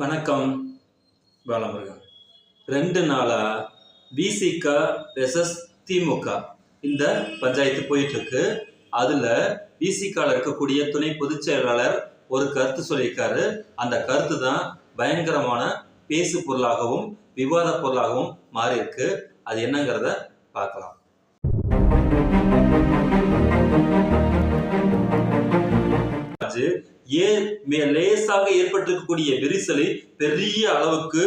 வணக்கம் பாலமுருகன். ரெண்டு நாளா பிசிக வெசஸ் திமுக இந்த பஞ்சாயத்து போயிட்டு இருக்கு அதுல இருக்கக்கூடிய துணை பொதுச் செயலாளர் ஒரு கருத்து சொல்லியிருக்காரு. அந்த கருத்து தான் பயங்கரமான பேசு பொருளாகவும் விவாத பொருளாகவும் மாறியிருக்கு. அது என்னங்கிறத பார்க்கலாம். அது ஏ மே- லேசாக ஏற்பட்டிருக்கக்கூடிய விரிசலை பெரிய அளவுக்கு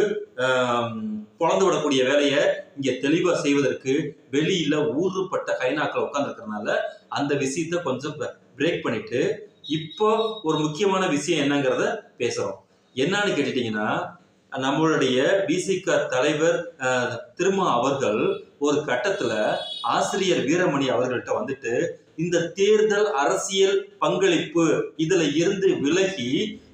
பொழந்து விடக்கூடிய வேலையை இங்கே தெளிவாக செய்வதற்கு வெளியில ஊறுபட்ட ஹைனாக்கள் உட்காந்துருக்கறனால அந்த விஷயத்த கொஞ்சம் பிரேக் பண்ணிட்டு இப்போ ஒரு முக்கியமான விஷயம் என்னங்கிறத பேசுறோம். என்னன்னு கேட்டுட்டீங்கன்னா நம்மளுடைய பிசிக தலைவர் திருமா அவர்கள் ஒரு கட்டத்துல ஆசிரியர் வீரமணி அவர்கள்ட்ட வந்துட்டு இந்த தேர்தல் அரசியல் பங்களிப்பு இதுல இருந்து விலகி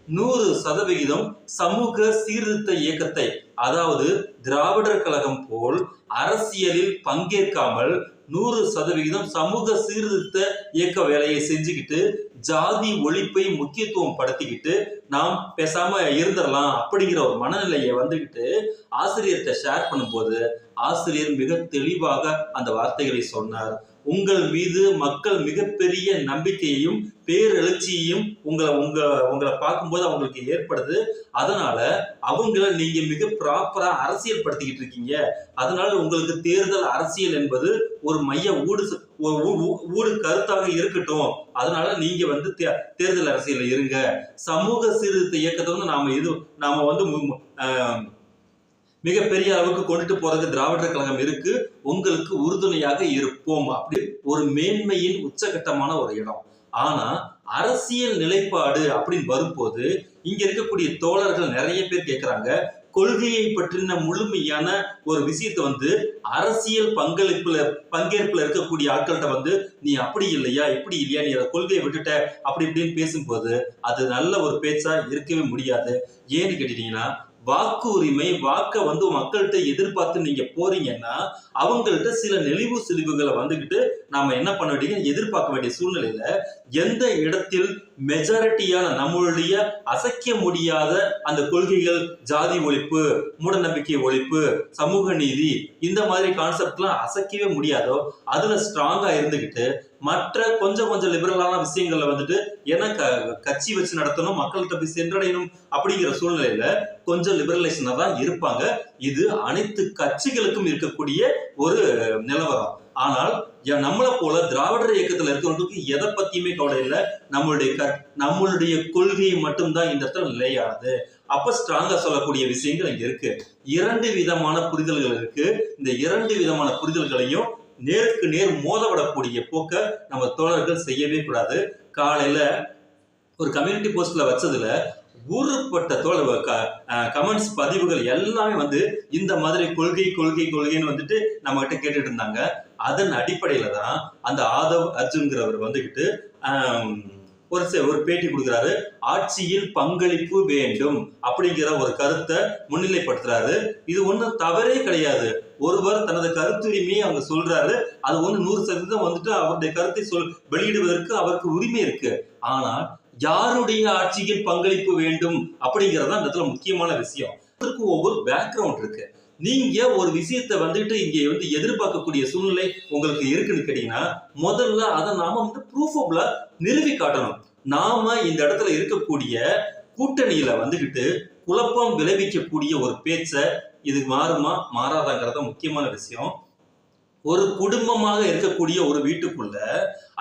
நூறு சதவிகிதம் சமூக சீர்திருத்த இயக்கத்தை அதாவது திராவிடர் கழகம் போல் அரசியலில் பங்கேற்காமல் நூறு சதவிகிதம் சமூக சீர்திருத்த இயக்க வேலையை செஞ்சுக்கிட்டு ஜாதி ஒழிப்பை முக்கியத்துவம் படுத்திக்கிட்டு நாம் பேசாம இருந்துடலாம் அப்படிங்கிற ஒரு மனநிலையை வந்துகிட்டு ஆசிரியர்கிட்ட ஷேர் பண்ணும்போது ஆசிரியர் மிக தெளிவாக அந்த வார்த்தைகளை சொன்னார். உங்கள் மீது மக்கள் மிகப்பெரிய நம்பிக்கையையும் பேரெழுச்சியையும் உங்களை உங்க உங்களை பார்க்கும்போது அவங்களுக்கு ஏற்படுது. அதனால அவங்கள நீங்க மிக ப்ராப்பரா அரசியல் படுத்திக்கிட்டு இருக்கீங்க. அதனால உங்களுக்கு தேர்தல் அரசியல் என்பது ஒரு மைய ஊடு ஊ- ஊடு கருத்தாக இருக்கட்டும். அதனால நீங்க வந்து தே- தேர்தல் அரசியல்ல இருங்க. சமூக சீர்திருத்த இயக்கத்தை வந்து நாம இது நாம வந்து மு- மிகப்பெரிய அளவுக்கு கொண்டுட்டு போறதுக்கு திராவிடர் கழகம் இருக்கு. உங்களுக்கு உறுதுணையாக இருப்போம் அப்படி ஒரு மேன்மையின் உச்சகட்டமான ஒரு இடம். ஆனா அரசியல் நிலைப்பாடு அப்படின்னு வரும்போது இங்க இருக்கக்கூடிய தோழர்கள் நிறைய பேர் கேட்கறாங்க கொள்கையை பற்றின முழுமையான ஒரு விஷயத்தை வந்து அரசியல் பங்களிப்புல பங்கேற்புல இருக்கக்கூடிய ஆட்கள்கிட்ட வந்து நீ அப்படி இல்லையா? இப்படி இல்லையா? நீ அந்த கொள்கையை விட்டுட்ட? அப்படி இப்படின்னு பேசும்போது அது நல்ல ஒரு பேச்சா இருக்கவே முடியாது. ஏன்னு கேட்டீங்கன்னா வாக்கு உரிமை வாக்கை வந்து மக்கள்கிட்ட எதிர்பார்த்து நீங்க போறீங்கன்னா அவங்கள்ட்ட சில நெளிவு சிலிவுகளை வந்துகிட்டு நாம என்ன பண்ண வேண்டிய எதிர்பார்க்க வேண்டிய சூழ்நிலையில எந்த இடத்தில் மெஜாரிட்டியான நம்மளுடைய அசைக்க முடியாத அந்த கொள்கைகள் ஜாதி ஒழிப்பு மூடநம்பிக்கை ஒழிப்பு சமூக நீதி இந்த மாதிரி கான்செப்ட்லாம் அசைக்கவே முடியாதோ அதுல ஸ்ட்ராங்கா இருந்துகிட்டு மற்ற கொஞ்சம் கொஞ்சம் லிபரலான விஷயங்கள்ல வந்துட்டு ஏன்னா க- கட்சி வச்சு நடத்தணும் மக்கள்கிட்ட போய் சென்றடையணும் அப்படிங்கிற சூழ்நிலையில கொஞ்சம் லிபரலைசனா தான் இருப்பாங்க. இது அனைத்து கட்சிகளுக்கும் இருக்கக்கூடிய ஒரு நிலவரம். ஆனால் நம்மளை போல திராவிடர் இயக்கத்துல இருக்கிறவங்களுக்கு எதை பத்தியுமே கவலை இல்லை. நம்மளுடைய க நம்மளுடைய கொள்கை மட்டும்தான் இந்த இடத்துல நிலையானது. அப்ப ஸ்ட்ராங்கா சொல்லக்கூடிய விஷயங்கள் இங்க இருக்கு. இரண்டு விதமான புரிதல்கள் இருக்கு. இந்த இரண்டு விதமான புரிதல்களையும் நேருக்கு நேர் மோதவிடக்கூடிய போக்க நம்ம தோழர்கள் செய்யவே கூடாது. காலையில ஒரு கம்யூனிட்டி போஸ்ட்ல வச்சதுல ஊறுப்பட்ட தோழ கமெண்ட்ஸ் பதிவுகள் எல்லாமே வந்து இந்த மாதிரி கொள்கை கொள்கை கொள்கைன்னு வந்துட்டு நம்ம கிட்ட கேட்டுட்டு இருந்தாங்க. அதன் அடிப்படையில தான் அந்த ஆதவ் அர்ஜுன்கிறவர் வந்துகிட்டு ஒரு ஒரு பேட்டி கொடுக்குறாரு. ஆட்சியில் பங்களிப்பு வேண்டும் அப்படிங்கிற ஒரு கருத்தை முன்னிலைப்படுத்துறாரு. இது ஒன்றும் தவறே கிடையாது. ஒருவர் தனது கருத்துரிமையை அவங்க சொல்றாரு. அது ஒன்று நூறு சதவீதம் வந்துட்டு அவருடைய கருத்தை சொல் வெளியிடுவதற்கு அவருக்கு உரிமை இருக்கு. ஆனால் யாருடைய ஆட்சியில் பங்களிப்பு வேண்டும் அப்படிங்கிறது தான் இடத்துல முக்கியமான விஷயம். அதற்கு ஒவ்வொரு பேக்ரவுண்ட் இருக்கு. நீங்க ஒரு விஷயத்தை வந்துட்டு இங்க வந்து எதிர்பார்க்கக்கூடிய சூழ்நிலை உங்களுக்கு இருக்குன்னு கேட்டீங்கன்னா முதல்ல அதை நாம வந்து ப்ரூஃபபிளா நிறுவி காட்டணும். நாம இந்த இடத்துல இருக்கக்கூடிய கூட்டணியில வந்துகிட்டு குழப்பம் விளைவிக்கக்கூடிய ஒரு பேச்சை இது மாறுமா மாறாதாங்கிறத முக்கியமான விஷயம். ஒரு குடும்பமாக இருக்கக்கூடிய ஒரு வீட்டுக்குள்ள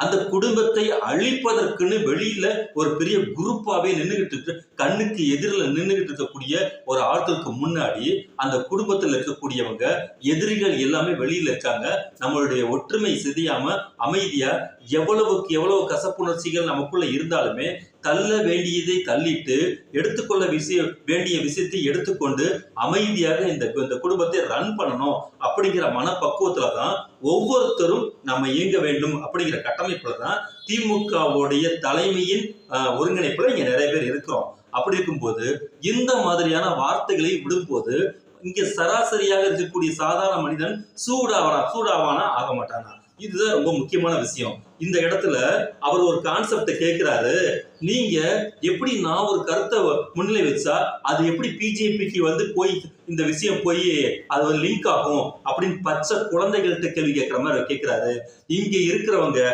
அந்த குடும்பத்தை அழிப்பதற்குன்னு வெளியில ஒரு பெரிய குரூப்பாவே நின்றுகிட்டு இருக்கு. கண்ணுக்கு எதிரில் நின்றுகிட்டு இருக்கக்கூடிய ஒரு ஆட்களுக்கு முன்னாடி அந்த குடும்பத்தில் இருக்கக்கூடியவங்க எதிரிகள் எல்லாமே வெளியில இருக்காங்க. நம்மளுடைய ஒற்றுமை சிதையாம அமைதியா எவ்வளவுக்கு எவ்வளவு கசப்புணர்ச்சிகள் நமக்குள்ள இருந்தாலுமே தள்ள வேண்டியதை தள்ளிட்டு எடுத்துக்கொள்ள விஷய வேண்டிய விஷயத்தை எடுத்துக்கொண்டு அமைதியாக இந்த இந்த குடும்பத்தை ரன் பண்ணணும் அப்படிங்கிற மனப்பக்குவத்துல தான் ஒவ்வொருத்தரும் நம்ம இயங்க வேண்டும் அப்படிங்கிற கட்டமைப்புல தான் திமுகவுடைய தலைமையின் ஆஹ், ஒருங்கிணைப்புல இங்க நிறைய பேர் இருக்கிறோம். அப்படி இருக்கும்போது இந்த மாதிரியான வார்த்தைகளை விடும்போது இங்க சராசரியாக இருக்கக்கூடிய சாதாரண மனிதன் சூடாவனா சூடாவானா ஆக மாட்டானா? இதுதான் ரொம்ப முக்கியமான விஷயம். இந்த இடத்துல அவர் ஒரு கான்செப்டை கேட்கிறாரு. நீங்க எப்படி நான் ஒரு கருத்தை முன்னிலை வச்சா அது எப்படி பிஜேபிக்கு வந்து போய் இந்த விஷயம் போய் அது ஒரு லிங்க் ஆகும் அப்படின்னு பச்சை குழந்தைகள்கிட்ட கேள்வி கேட்கிற மாதிரி கேட்கிறாரு. இங்க இருக்கிறவங்க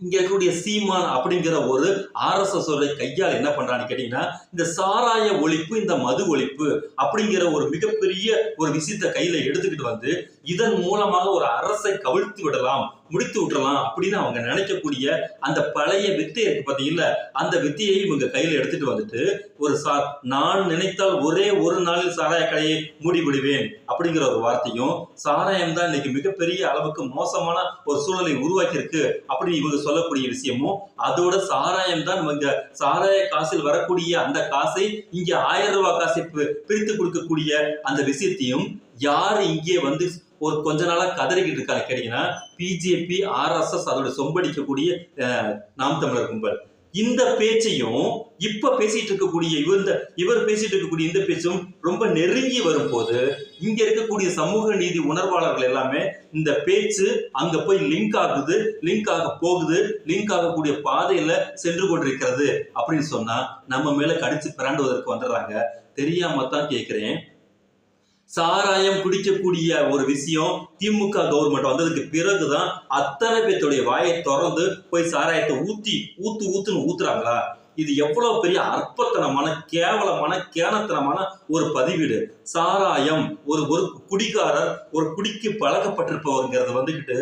இங்க இருக்கக்கூடிய சீமான் அப்படிங்கிற ஒரு ஆர்எஸ்எஸ் கையால் என்ன பண்றான்னு கேட்டீங்கன்னா இந்த சாராய ஒழிப்பு இந்த மது ஒழிப்பு அப்படிங்கிற ஒரு மிகப்பெரிய ஒரு விஷயத்தை கையில எடுத்துக்கிட்டு வந்து இதன் மூலமாக ஒரு அரசை கவிழ்த்து விடலாம். முடித்து விட்டுறலாம் அப்படின்னு அவங்க நினைக்கக்கூடிய அந்த பழைய வித்தை இருக்கு பார்த்தீங்களா அந்த வித்தையை இவங்க கையில் எடுத்துட்டு வந்துட்டு ஒரு சா நான் நினைத்தால் ஒரே ஒரு நாளில் சாராய கடையை மூடி விடுவேன் அப்படிங்கிற ஒரு வார்த்தையும் சாராயம் தான் இன்னைக்கு மிகப்பெரிய அளவுக்கு மோசமான ஒரு சூழலை உருவாக்கியிருக்கு அப்படின்னு இவங்க சொல்லக்கூடிய விஷயமும் அதோட சாராயம் தான் இவங்க சாராய காசில் வரக்கூடிய அந்த காசை இங்கே ஆயிரம் ரூபாய் காசை பிரித்து கொடுக்கக்கூடிய அந்த விஷயத்தையும் யார் இங்கே வந்து ஒரு கொஞ்ச நாளாக கதறிக்கிட்டு இருக்காங்க கேட்டீங்கன்னா பிஜேபி ஆர்எஸ்எஸ் அதோட சொம்படிக்கக்கூடிய நாம் தமிழர் கும்பல். இந்த பேச்சையும் இப்ப பேசிட்டு இருக்கக்கூடிய இவர் இந்த இவர் பேசிட்டு இருக்கக்கூடிய இந்த பேச்சும் ரொம்ப நெருங்கி வரும்போது இங்க இருக்கக்கூடிய சமூக நீதி உணர்வாளர்கள் எல்லாமே இந்த பேச்சு அங்க போய் லிங்க் ஆகுது லிங்க் ஆக போகுது லிங்க் ஆகக்கூடிய பாதையில சென்று கொண்டிருக்கிறது அப்படின்னு சொன்னா நம்ம மேல கடிச்சு பிராண்டுவதற்கு வந்துடுறாங்க. தெரியாம தான் கேட்கிறேன் சாராயம் குடிக்கக்கூடிய ஒரு விஷயம் திமுக கவர்மெண்ட் வந்ததுக்கு பிறகுதான் அத்தனை பேர்த்துடைய வாயை திறந்து போய் சாராயத்தை ஊத்தி ஊத்து ஊத்துன்னு ஊத்துறாங்களா? இது எவ்வளவு பெரிய அற்பத்தனமான கேவலமான கேனத்தனமான ஒரு பதிவீடு. சாராயம் ஒரு ஒரு குடிகாரர் ஒரு குடிக்கு பழக்கப்பட்டிருப்பவர்ங்கிறது வந்துகிட்டு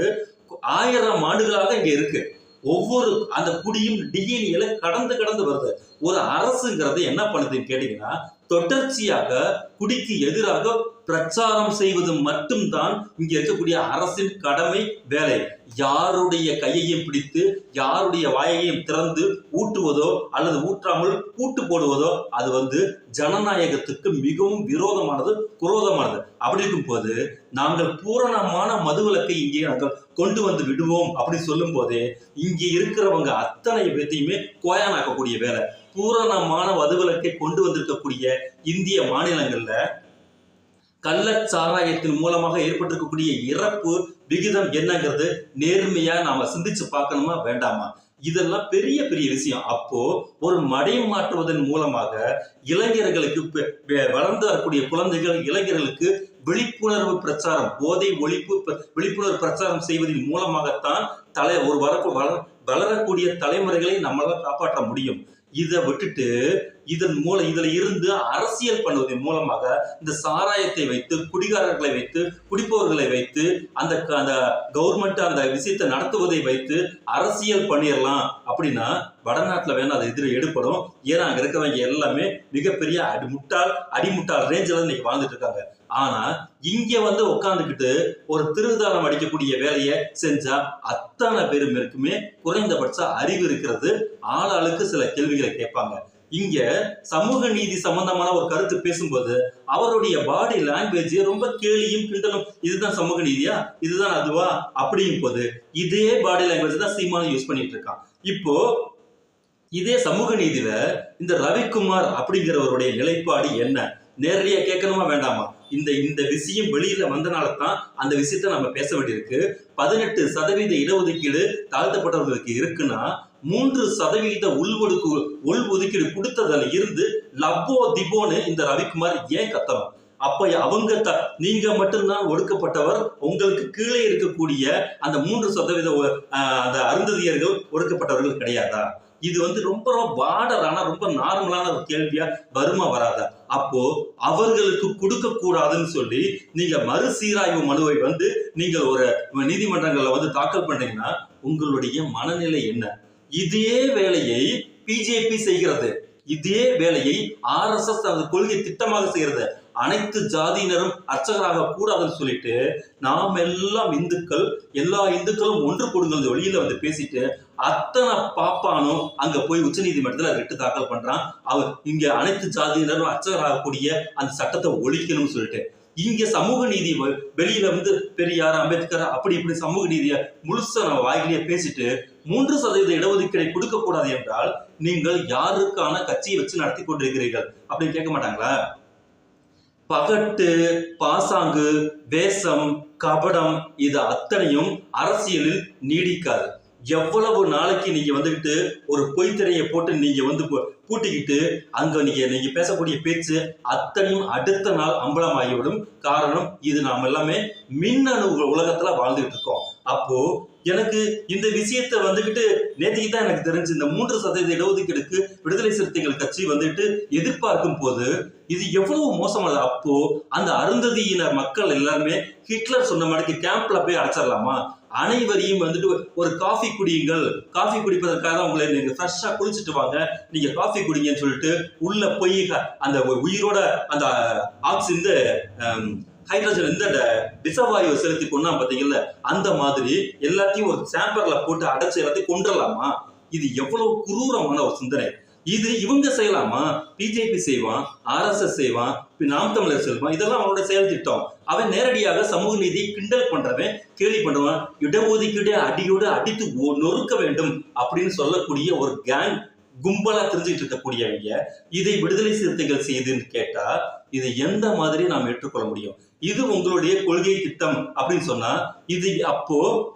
ஆயிரம் ஆண்டுகளாக இங்க இருக்கு. ஒவ்வொரு அந்த குடியும் டிஎன்ஏல கடந்து கடந்து வருது. ஒரு அரசுங்கிறது என்ன பண்ணுதுன்னு கேட்டீங்கன்னா தொடர்ச்சியாக குடிக்கு எதிராக பிரச்சாரம் செய்வது மட்டும்தான் இங்க இருக்கக்கூடிய அரசின் கடமை வேலை. யாருடைய கையையும் பிடித்து யாருடைய வாயையும் திறந்து ஊட்டுவதோ அல்லது ஊற்றாமல் கூட்டு போடுவதோ அது வந்து ஜனநாயகத்துக்கு மிகவும் விரோதமானது குரோதமானது. அப்படி இருக்கும் போது நாங்கள் பூரணமான மதுவிலக்கை இங்கே நாங்கள் கொண்டு வந்து விடுவோம் அப்படி சொல்லும் போதே இங்கே இருக்கிறவங்க அத்தனை பேர்த்தையுமே கோயானாக்கக்கூடிய வேலை. பூரணமான வதுவிலக்கை கொண்டு வந்திருக்கக்கூடிய இந்திய மாநிலங்கள்ல கள்ளச்சாராயத்தின் மூலமாக ஏற்பட்டிருக்கக்கூடிய இறப்பு விகிதம் என்னங்கிறது நேர்மையா நாம சிந்திச்சு பார்க்கணுமா வேண்டாமா? இதெல்லாம் பெரிய பெரிய விஷயம். அப்போ ஒரு மடை மாற்றுவதன் மூலமாக இளைஞர்களுக்கு பெ- வளர்ந்து வரக்கூடிய குழந்தைகள் இளைஞர்களுக்கு விழிப்புணர்வு பிரச்சாரம் போதை ஒழிப்பு ப- விழிப்புணர்வு பிரச்சாரம் செய்வதன் மூலமாகத்தான் தலை ஒரு வர வள- வளரக்கூடிய தலைமுறைகளை நம்மளால காப்பாற்ற முடியும். இதை விட்டுட்டு இதன் மூலம் இதுல இருந்து அரசியல் பண்ணுவதன் மூலமாக இந்த சாராயத்தை வைத்து குடிகாரர்களை வைத்து குடிப்பவர்களை வைத்து அந்த க- அந்த கவர்மெண்ட் அந்த விஷயத்தை நடத்துவதை வைத்து அரசியல் பண்ணிடலாம் அப்படின்னா வடநாட்டில் வேணா அது எதிர எடுப்படும் ஏன்னா அங்கே இருக்கிறவங்க எல்லாமே மிகப்பெரிய அடி முட்டாள் அடிமுட்டாள் ரேஞ்சில் இன்னைக்கு வாழ்ந்துட்டு இருக்காங்க. ஆனா இங்க வந்து உட்காந்துக்கிட்டு ஒரு திருதாளம் அடிக்கக்கூடிய வேலையை செஞ்சா அத்தனை பேருமே குறைந்தபட்ச அறிவு இருக்கிறது. ஆளாளுக்கு சில கேள்விகளை கேட்பாங்க. இங்க சமூக நீதி சம்பந்தமான ஒரு கருத்து பேசும்போது அவருடைய பாடி லாங்குவேஜ் ரொம்ப கேலியும் கிண்டலும் இதுதான் சமூக நீதியா? இதுதான் அதுவா? அப்படிங்கும் போது இதே பாடி லாங்குவேஜ் தான் சீமானும் யூஸ் பண்ணிட்டு இருக்கான். இப்போ இதே சமூக நீதியில இந்த ரவிக்குமார் அப்படிங்கிறவருடைய நிலைப்பாடு என்ன? நேரடியா கேட்கணுமா வேண்டாமா? இந்த இந்த விஷயம் வெளியில வந்தனால தான் அந்த விஷயத்த நம்ம பேச வேண்டியிருக்கு. பதினெட்டு சதவீத இடஒதுக்கீடு தாழ்த்தப்பட்டவர்களுக்கு இருக்குன்னா மூன்று சதவீத உள்ஒடுக்கு உள் ஒதுக்கீடு கொடுத்ததுல இருந்து லப்போ திபோன்னு இந்த ரவிக்குமார் ஏன் கத்தணும்? அப்ப அவங்க த நீங்க மட்டும்தான் ஒடுக்கப்பட்டவர் உங்களுக்கு கீழே இருக்கக்கூடிய அந்த மூன்று சதவீத அந்த அருந்ததியர்கள் ஒடுக்கப்பட்டவர்கள் கிடையாதா? இது வந்து ரொம்ப ரொம்ப பார்டரான ரொம்ப நார்மலான ஒரு கேள்வியா வருமா வராதா? அப்போ அவர்களுக்கு கொடுக்க கூடாதுன்னு சொல்லி நீங்க மறுசீராய்வு மனுவை வந்து நீங்கள் ஒரு நீதிமன்றங்கள்ல வந்து தாக்கல் பண்ணீங்கன்னா உங்களுடைய மனநிலை என்ன? இதே வேலையை பிஜேபி செய்கிறது. இதே வேலையை ஆர்எஸ்எஸ் தனது கொள்கை திட்டமாக செய்கிறது. அனைத்து ஜாதியினரும் அர்ச்சகராக கூடாதுன்னு சொல்லிட்டு நாம் எல்லாம் இந்துக்கள் எல்லா இந்துக்களும் ஒன்று கொடுங்க வெளியில வந்து பேசிட்டு அத்தனை பாப்பானும் அங்க போய் உச்ச உச்சநீதிமன்றத்துல ரிட்டு தாக்கல் பண்றான். அவர் இங்க அனைத்து ஜாதியினரும் அர்ச்சகராகக்கூடிய அந்த சட்டத்தை ஒழிக்கணும்னு சொல்லிட்டு. இங்க சமூக நீதி வெளியில வந்து பெரியார் அம்பேத்கர் அப்படி இப்படி சமூக நீதியை முழுசா நம்ம வாயிலேயே பேசிட்டு மூன்று சதவீத இடஒதுக்கீடை கொடுக்க கூடாது என்றால் நீங்கள் யாருக்கான கட்சியை வச்சு நடத்தி கொண்டிருக்கிறீர்கள்? அப்படின்னு கேட்க மாட்டாங்களா? பகட்டு பாசாங்கு வேஷம் கபடம் இது அத்தனையும் அரசியலில் நீடிக்காது. எவ்வளவு நாளைக்கு நீங்க வந்துகிட்டு ஒரு பொய்த்திரையை போட்டு நீங்க வந்து பூட்டிக்கிட்டு அங்க நீங்க நீங்க பேசக்கூடிய பேச்சு அத்தனையும் அடுத்த நாள் அம்பலமாகிவிடும். காரணம் இது நாம் எல்லாமே மின்னணு உலகத்துல வாழ்ந்துட்டு இருக்கோம். அப்போ எனக்கு இந்த விஷயத்தை வந்துகிட்டு நேற்றுக்கு தான் எனக்கு தெரிஞ்சு இந்த மூன்று சதவீத இடஒதுக்கீடுக்கு விடுதலை சிறுத்தைகள் கட்சி வந்துட்டு எதிர்பார்க்கும் போது இது எவ்வளவு மோசமானது அப்போ அந்த அருந்ததியினர் மக்கள் எல்லாருமே ஹிட்லர் சொன்ன மாதிரி கேம்ப்ல போய் அடைச்சிடலாமா அனைவரையும் வந்துட்டு ஒரு காஃபி குடியுங்கள். காஃபி குடிப்பதற்காக உங்களை நீங்க ஃப்ரெஷ்ஷா குளிச்சுட்டு வாங்க. நீங்க காஃபி குடிங்கன்னு சொல்லிட்டு உள்ள போய் அந்த உயிரோட அந்த ஆக்சி இந்த ஹைட்ரஜன் இந்த ட- செலுத்தி கொண்டா பார்த்தீங்கல்ல? அந்த மாதிரி எல்லாத்தையும் ஒரு சாம்பர்ல போட்டு அடைச்சு எல்லாத்தையும் கொண்டுடலாமா இது எவ்வளவு குரூரமான ஒரு சிந்தனை. இது இவங்க செய்யலாமா? பிஜேபி செய்வான் ஆர்எஸ்எஸ் செய்வான் நாம் தமிழர் செல்வான் இதெல்லாம் அவனோட செயல் திட்டம். அவன் நேரடியாக சமூக நீதி கிண்டல் பண்றவன் கேலி பண்றவன் இடஒதுக்கீடு அடியோடு அடித்து ஒ- நொறுக்க வேண்டும் அப்படின்னு சொல்லக்கூடிய ஒரு கேங் கும்பலா தெரிஞ்சுட்டு இருக்கக்கூடியவங்க இதை விடுதலை சிறுத்தைகள் செய்துன்னு கேட்டா இதை எந்த மாதிரி நாம் ஏற்றுக்கொள்ள முடியும்? இது உங்களுடைய கொள்கை திட்டம் அப்படின்னு சொன்னா இது அப்போ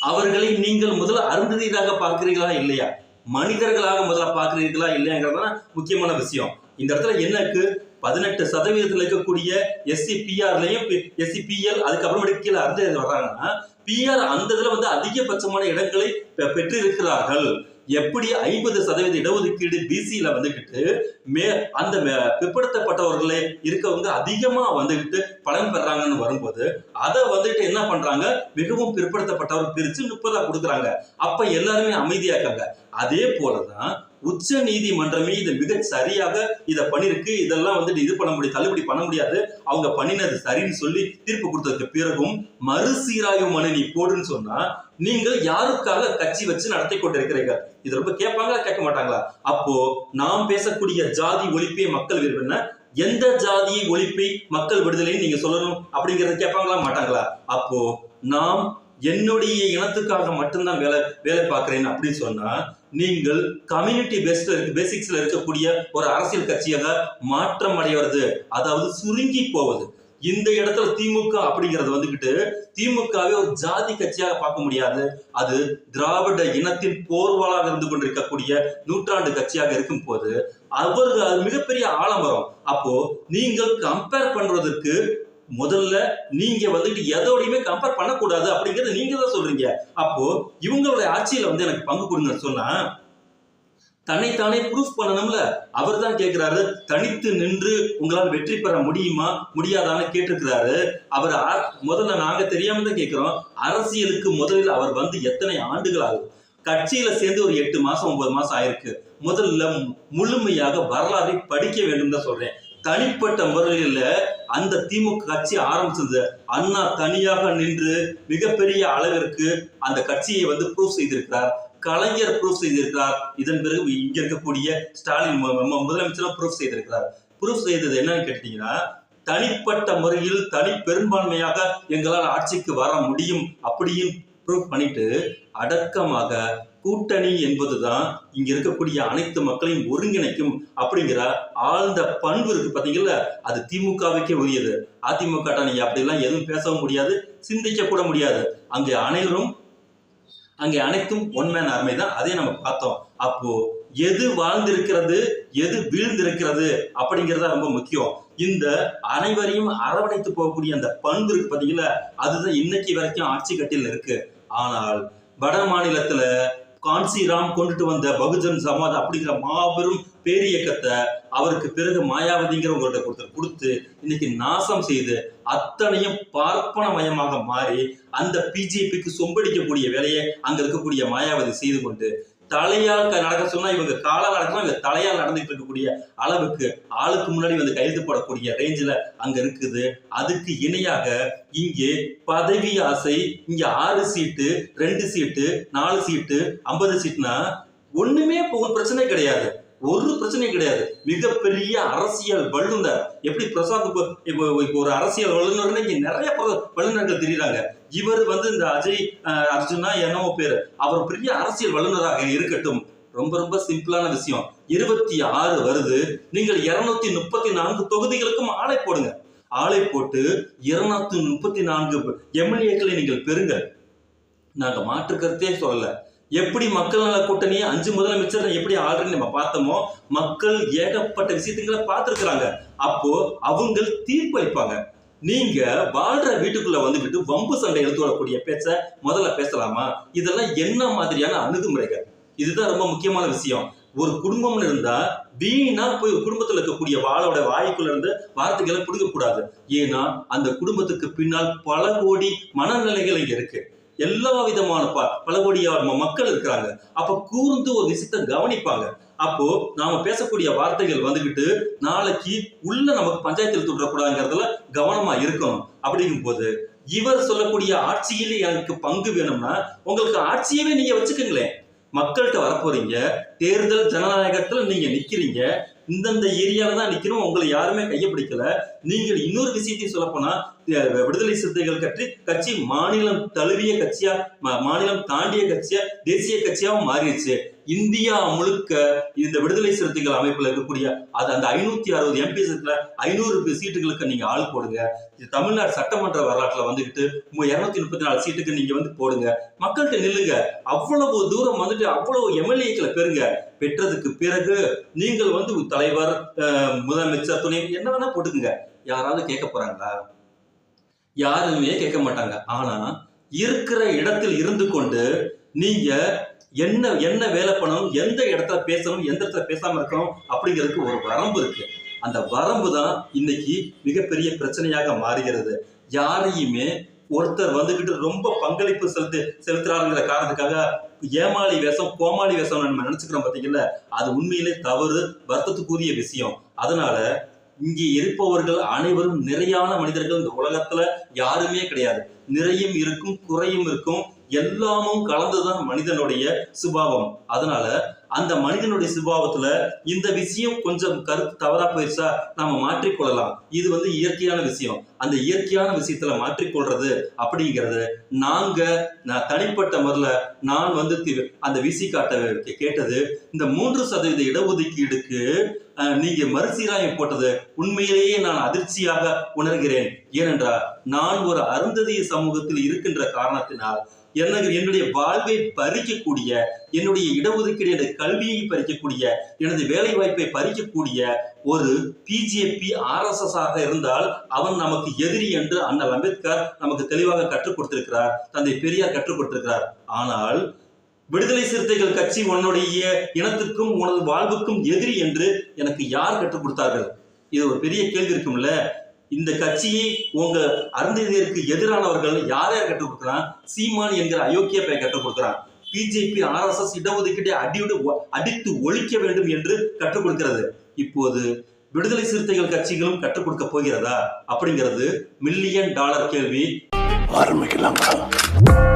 அவர்களை நீங்கள் முதல்ல அருந்ததியராக பார்க்கிறீர்களா இல்லையா? மனிதர்களாக முதல்ல பார்க்கிறீர்களா இல்லையாங்கிறதுதான் முக்கியமான விஷயம். இந்த இடத்துல என்னக்கு பதினெட்டு சதவீதத்தில் இருக்கக்கூடிய எஸ்சி பிஆர்லயும் எஸ்சி பிஎல் அதுக்கப்புறமேட்டு கீழே அருந்ததி வர்றாங்கன்னா பிஆர் அந்த இதில் வந்து அதிகபட்சமான இடங்களை பெ- பெற்றிருக்கிறார்கள். எப்படி ஐம்பது சதவீத இடஒதுக்கீடு பிசியில வந்துகிட்டு மே அந்த பிற்படுத்தப்பட்டவர்களே இருக்கவங்க அதிகமா வந்துகிட்டு பலன் பெறாங்கன்னு வரும்போது அதை வந்துட்டு என்ன பண்றாங்க? மிகவும் பிற்படுத்தப்பட்டவர் பிரிச்சு முப்பதா கொடுக்குறாங்க. அப்ப எல்லாருமே அமைதியா இருக்காங்க. அதே போலதான் உச்ச நீதிமன்றமே இதை மிக சரியாக இதை பண்ணிருக்கு. இதெல்லாம் வந்துட்டு இது பண்ண முடியாது தள்ளுபடி பண்ண முடியாது. அவங்க பண்ணினது சரின்னு சொல்லி தீர்ப்பு கொடுத்ததுக்கு பிறகும் மறுசீராய்வு மனு நீ போடுன்னு சொன்னா நீங்கள் யாருக்காக கட்சி வச்சு நடத்தி கொண்டிருக்கிறீர்கள்? இது ரொம்ப கேட்பாங்களா கேட்க மாட்டாங்களா? அப்போ நாம் பேசக்கூடிய ஜாதி ஒழிப்பே மக்கள் விரும்பின எந்த ஜாதியை ஒழிப்பை மக்கள் விடுதலைன்னு நீங்க சொல்லணும் அப்படிங்கறத கேட்பாங்களா மாட்டாங்களா? அப்போ நாம் என்னுடைய இனத்துக்காக மட்டும்தான் வேலை வேலை பார்க்கிறேன் அப்படின்னு சொன்னா நீங்கள் கம்யூனிட்டி பேஸ்ட் பேசிக்ஸ்ல இருக்கக்கூடிய ஒரு அரசியல் கட்சியாக மாற்றம் அடைவது அதாவது சுருங்கி போவது. இந்த இடத்துல திமுக அப்படிங்கிறது வந்துகிட்டு திமுகவே ஒரு ஜாதி கட்சியாக பார்க்க முடியாது. அது திராவிட இனத்தின் போர்வாளாக இருந்து கொண்டிருக்கக்கூடிய நூற்றாண்டு கட்சியாக இருக்கும் போது அவர்கள் மிகப்பெரிய ஆலமரம். அப்போ நீங்கள் கம்பேர் பண்றதற்கு முதல்ல நீங்க வந்துட்டு எதோடையுமே கம்பேர் பண்ணக்கூடாது அப்படிங்கறத நீங்க தான் சொல்றீங்க. அப்போ இவங்களுடைய ஆட்சியில வந்து எனக்கு பங்கு கொடுங்கன்னு சொன்னா தன்னைத்தானே ப்ரூஃப் பண்ணணும்ல? அவர் தான் கேட்கிறாரு தனித்து நின்று உங்களால் வெற்றி பெற முடியுமா? முடியாதான்னு கேட்டிருக்கிறாரு. அவர் ஆ- முதல்ல நாங்க தெரியாம தான் கேட்கிறோம். அரசியலுக்கு முதலில் அவர் வந்து எத்தனை ஆண்டுகள் ஆகுது கட்சியில சேர்ந்து ஒரு எட்டு மாசம் ஒன்பது மாசம் ஆயிருக்கு. முதல்ல மு- முழுமையாக வரலாறை படிக்க வேண்டும் தான் சொல்றேன். தனிப்பட்ட முறையில அந்த திமுக கட்சி ஆரம்பிச்சது. அண்ணா தனியாக நின்று மிகப்பெரிய அளவிற்கு அந்த கட்சியை வந்து ப்ரூவ் செய்திருக்கிறார். கலைஞர் ப்ரூவ் செய்திருக்கிறார். இதன் பிறகு இங்க இருக்கக்கூடிய ஸ்டாலின் முதலமைச்சரும் ப்ரூவ் செய்திருக்கிறார். ப்ரூவ் செய்தது என்னன்னு கேட்டீங்கன்னா தனிப்பட்ட முறையில் தனி பெரும்பான்மையாக எங்களால் ஆட்சிக்கு வர முடியும் அப்படின்னு ப்ரூவ் பண்ணிட்டு அடக்கமாக கூட்டணி என்பதுதான் இங்க இருக்கக்கூடிய அனைத்து மக்களையும் ஒருங்கிணைக்கும் அப்படிங்கிற ஆழ்ந்த பண்பு இருக்கு பாத்தீங்கல்ல? அது திமுகவுக்கே உரியது. அதிமுக நீங்க அப்படிலாம் எதுவும் பேசவும் முடியாது சிந்திக்க கூட முடியாது. அங்கே அனைவரும் அங்கே அனைத்தும் ஒன் மேன் ஆர்மை தான். அதே நம்ம பார்த்தோம். அப்போ எது வாழ்ந்திருக்கிறது எது வீழ்ந்திருக்கிறது அப்படிங்கிறது ரொம்ப முக்கியம். இந்த அனைவரையும் அரவணைத்து போகக்கூடிய அந்த பண்பு இருக்கு பாத்தீங்களா அதுதான் இன்னைக்கு வரைக்கும் ஆட்சி கட்டில இருக்கு. ஆனால் வட மாநிலத்துல காஞ்சிராம் கொண்டுட்டு வந்த பகுஜன் சமாஜ் அப்படிங்கிற மாபெரும் பேரியக்கத்தை அவருக்கு பிறகு மாயாவதிங்கிறவங்கள்ட்ட கொடுத்து கொடுத்து இன்னைக்கு நாசம் செய்து அத்தனையும் பார்ப்பனமயமாக மாறி அந்த பிஜேபிக்கு சொம்படிக்கக்கூடிய வேலையை அங்க இருக்கக்கூடிய மாயாவதி செய்து கொண்டு தலையால் நடக்க சொன்னா இவங்க காலால் நடக்கணும். இவங்க தலையால் நடந்துட்டு இருக்கக்கூடிய அளவுக்கு ஆளுக்கு முன்னாடி வந்து கைது போடக்கூடிய ரேஞ்சில் அங்க இருக்குது. அதுக்கு இணையாக இங்கே பதவி ஆசை இங்க ஆறு சீட்டு ரெண்டு சீட்டு நாலு சீட்டு ஐம்பது சீட்னா ஒண்ணுமே ஒரு பிரச்சனை கிடையாது. ஒரு பிரச்சனையும் கிடையாது. மிகப்பெரிய அரசியல் வல்லுநர். எப்படி பிரசாத் இப்போ இப்போ இப்போ ஒரு அரசியல் வல்லுநர்னு இங்க நிறைய வல்லுநர்கள் தெரியுறாங்க. இவர் வந்து இந்த அஜய் அர்ஜுனா என்னவோ பேரு. அவர் பெரிய அரசியல் வல்லுநராக இருக்கட்டும். ரொம்ப ரொம்ப சிம்பிளான விஷயம். இருபத்தி ஆறு வருது. நீங்கள் இருநூத்தி முப்பத்தி நான்கு தொகுதிகளுக்கும் ஆளை போடுங்க. ஆளை போட்டு இருநூத்தி முப்பத்தி நான்கு எம்எல்ஏக்களை நீங்கள் பெறுங்க நாங்க மாற்று கருத்தே சொல்லல. எப்படி மக்கள் நல கூட்டணியை அஞ்சு முதலமைச்சர் எப்படி ஆல்ரெடி நம்ம பார்த்தோமோ மக்கள் ஏகப்பட்ட விஷயத்துங்களை பார்த்துருக்குறாங்க. அப்போ அவங்க தீர்ப்பு அளிப்பாங்க. நீங்க வாழ்ற வீட்டுக்குள்ள வந்துகிட்டு வம்பு சண்டை எடுத்து வரக்கூடிய பேச்ச முதல்ல பேசலாமா? இதெல்லாம் என்ன மாதிரியான அணுகுமுறைகள்? இதுதான் ரொம்ப முக்கியமான விஷயம். ஒரு குடும்பம்னு இருந்தா வீணா போய் குடும்பத்துல இருக்கக்கூடிய வாளோட வாய்க்குள்ள இருந்து வார்த்தைகளை பிடுங்க கூடாது ஏன்னா அந்த குடும்பத்துக்கு பின்னால் பல கோடி மனநிலைகள் இங்க இருக்கு. எல்லா விதமான ப பல கோடியான மக்கள் இருக்கிறாங்க. அப்ப கூர்ந்து ஒரு விஷயத்த கவனிப்பாங்க. அப்போ நாம பேசக்கூடிய வார்த்தைகள் வந்துகிட்டு நாளைக்கு உள்ள நமக்கு பஞ்சாயத்தில் தொடரக்கூடாதுங்கிறதுல கவனமா இருக்கணும். அப்படிங்கும் போது இவர் சொல்லக்கூடிய ஆட்சியில எனக்கு பங்கு வேணும்னா உங்களுக்கு ஆட்சியவே நீங்க வச்சுக்கோங்களேன். மக்கள்கிட்ட வரப்போறீங்க தேர்தல் ஜனநாயகத்துல நீங்க நிக்கிறீங்க இந்தந்த ஏரியால தான் நிக்கணும் உங்களை யாருமே கையை பிடிக்கல நீங்கள் இன்னொரு விஷயத்தையும் சொல்லப்போனா விடுதலை சிறுத்தைகள் கட்சி கட்சி மாநிலம் தழுவிய கட்சியா மா- மாநிலம் தாண்டிய கட்சியா தேசிய கட்சியாவும் மாறிடுச்சு. இந்தியா முழுக்க இந்த விடுதலை சிறுத்தைகள் அமைப்பில் இருக்கக்கூடிய அது அந்த ஐநூத்தி அறுபது எம்பி சீட்ல ஐநூறு சீட்டுகளுக்கு நீங்க ஆள் போடுங்க. இது தமிழ்நாடு சட்டமன்ற வரலாற்றுல வந்துகிட்டு இருநூத்தி முப்பத்தி நாலு சீட்டுக்கு நீங்க வந்து போடுங்க. மக்கள்கிட்ட நில்லுங்க. அவ்வளவு தூரம் வந்துட்டு அவ்வளவு எம்எல்ஏக்களை பெறுங்க. பெற்றதுக்கு பிறகு நீங்கள் வந்து தலைவர் அஹ், முதலமைச்சர் துணை என்ன வேணா போட்டுக்குங்க. யாராவது கேட்க போறாங்களா? யாருமே கேட்க மாட்டாங்க. ஆனா இருக்கிற இடத்தில் இருந்து கொண்டு நீங்க என்ன என்ன வேலை பண்ணணும் எந்த இடத்துல பேசணும் எந்த இடத்துல பேசாமல் இருக்கணும் அப்படிங்கிறதுக்கு ஒரு வரம்பு இருக்கு. அந்த வரம்பு தான் இன்னைக்கு மிகப்பெரிய பிரச்சனையாக மாறுகிறது. யாரையுமே ஒருத்தர் வந்துக்கிட்டு ரொம்ப பங்களிப்பு செலுத்து செலுத்துறாருங்கிற காரணத்துக்காக ஏமாளி வேஷம் கோமாளி வேஷம் நம்ம நினைச்சுக்கிறோம் பாத்தீங்கல்ல அது உண்மையிலே தவறு வருத்தத்துக்குரிய விஷயம். அதனால இங்கே இருப்பவர்கள் அனைவரும் நிறையான மனிதர்கள் இந்த உலகத்துல யாருமே கிடையாது. நிறையும் இருக்கும் குறையும் இருக்கும் எல்லாமும் கலந்துதான் மனிதனுடைய சுபாவம். அதனால அந்த மனிதனுடைய சுபாவத்துல இந்த விஷயம் கொஞ்சம் கருத்து தவறா போயிடுச்சா நாம மாற்றிக்கொள்ளலாம். இது வந்து இயற்கையான விஷயம். அந்த இயற்கையான விஷயத்துல மாற்றிக்கொள்றது அப்படிங்கிறது நாங்க நான் தனிப்பட்ட முதல்ல நான் வந்து தி- அந்த விசி காட்ட கேட்டது இந்த மூன்று சதவீத இடஒதுக்கீடுக்கு அஹ், நீங்க மறுசீராயம் போட்டது உண்மையிலேயே நான் அதிர்ச்சியாக உணர்கிறேன். ஏனென்றால் நான் ஒரு அருந்ததிய சமூகத்தில் இருக்கின்ற காரணத்தினால் எனக்கு என்னுடைய வாழ்வை பறிக்கக்கூடிய என்னுடைய இடஒதுக்கீடு எனது கல்வியை பறிக்கக்கூடிய எனது வேலை வாய்ப்பை பறிக்கக்கூடிய ஒரு பிஜேபி ஆர்எஸ்எஸ் ஆக இருந்தால் அவன் நமக்கு எதிரி என்று அண்ணல் அம்பேத்கர் நமக்கு தெளிவாக கற்றுக் கொடுத்திருக்கிறார் தந்தை பெரியார் கற்றுக் கொடுத்திருக்கிறார். ஆனால் விடுதலை சிறுத்தைகள் கட்சி உன்னுடைய இனத்திற்கும் உனது வாழ்வுக்கும் எதிரி என்று எனக்கு யார் கற்றுக் கொடுத்தார்கள்? இது ஒரு பெரிய கேள்வி இருக்கும்ல. இந்த கட்சியை உங்க அருந்ததியருக்கு எதிரானவர்கள் யார் யார் கற்றுக் கொடுக்குறான் சீமான் என்கிற அயோக்கிய பெயர் கற்றுக் கொடுக்குறான். பிஜேபி ஆர்எஸ்எஸ் இடஒதுக்கீட்டை அடியோடு அடித்து ஒழிக்க வேண்டும் என்று கற்றுக் கொடுக்கிறது. இப்போது விடுதலை சிறுத்தைகள் கட்சிகளும் கற்றுக் கொடுக்க போகிறதா? அப்படிங்கிறது மில்லியன் டாலர் கேள்வி. ஆரம்பிக்கலாம்.